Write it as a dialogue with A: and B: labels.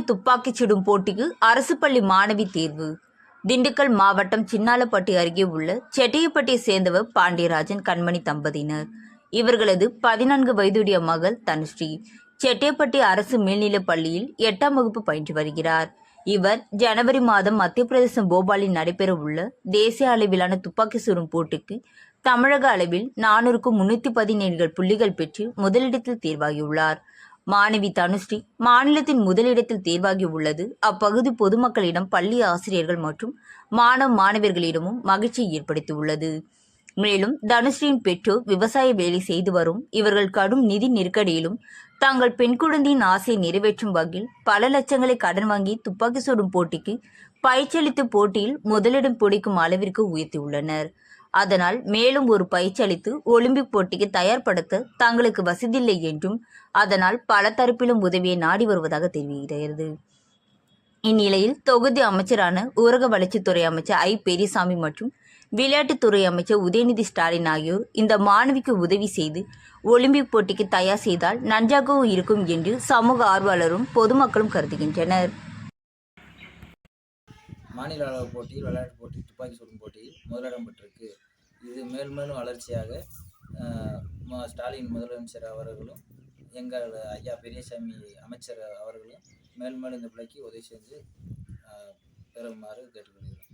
A: துப்பாக்கிச் சுடும் போட்டிக்கு அரசு பள்ளி மாணவி தேர்வு. திண்டுக்கல் மாவட்டம் சின்னாலப்பட்டி அருகே உள்ள செட்டியப்பட்டியை சேர்ந்தவர் பாண்டியராஜன் கண்மணி தம்பதியினர். இவர்களது பதினான்கு வயதுடைய மகள் தனுஸ்ரீ. செட்டியப்பட்டி அரசு மேல்நிலைப் பள்ளியில் எட்டாம் வகுப்பு பயின்று வருகிறார். இவர் ஜனவரி மாதம் மத்திய பிரதேசம் போபாலில் நடைபெற உள்ள தேசிய அளவிலான துப்பாக்கி சுடும் போட்டிக்கு தமிழக அளவில் நானூறுக்கும் முன்னூத்தி பதினேழு புள்ளிகள் பெற்று முதலிடத்தில் தேர்வாகியுள்ளார். மாணவி தனுஸ்ரீ மாநிலத்தின் முதலிடத்தில் தேர்வாகி உள்ளது. அப்பகுதி பொதுமக்களிடம் பள்ளி ஆசிரியர்கள் மற்றும் மாணவ மாணவர்களிடமும் மகிழ்ச்சியை ஏற்படுத்தியுள்ளது மேலும் தனுஸ்ரீயின் பெற்றோர் விவசாய வேலை செய்து வரும். இவர்கள் கடும் நிதி நெருக்கடியிலும் தங்கள் பெண் குழந்தையின் ஆசையை நிறைவேற்றும் வகையில் பல லட்சங்களை கடன் வாங்கி துப்பாக்கி சுடும் போட்டிக்கு பயிற்சியளித்த போட்டியில் முதலிடம் பிடிக்கும் அளவிற்கு உயர்த்தியுள்ளனர். அதனால் மேலும் ஒரு பயிற்சி அளித்து ஒலிம்பிக் போட்டிக்கு தயார்படுத்த தங்களுக்கு வசதியில்லை என்றும் அதனால் பல தரப்பிலும் உதவியை நாடி வருவதாக தெரிவிக்கிறது இந்நிலையில் தொகுதி அமைச்சரான ஊரக வளர்ச்சித்துறை அமைச்சர் ஐ. பெரியசாமி மற்றும் விளையாட்டுத்துறை அமைச்சர் உதயநிதி ஸ்டாலின் ஆகியோர் இந்த மாணவிக்கு உதவி செய்து ஒலிம்பிக் போட்டிக்கு தயார் செய்தால் நன்றாகவும் இருக்கும் என்று சமூக ஆர்வலரும் பொதுமக்களும் கருதுகின்றனர்.
B: மாநில அளவு போட்டியில் விளையாட்டு போட்டி துப்பாக்கி சுடும் போட்டியில் முதலிடம் பெற்றிருக்கு. இது மேல்மேலும் மேலும் வளர்ச்சியாக ஸ்டாலின் முதலமைச்சர் அவர்களும் எங்கள் ஐயா பெரியசாமி அமைச்சர் அவர்களும் மேல்மேலும் மேலும் இந்த பிள்ளைக்கு உதவி செஞ்சு பெறுமாறு கேட்டுக்கொள்கிறோம்.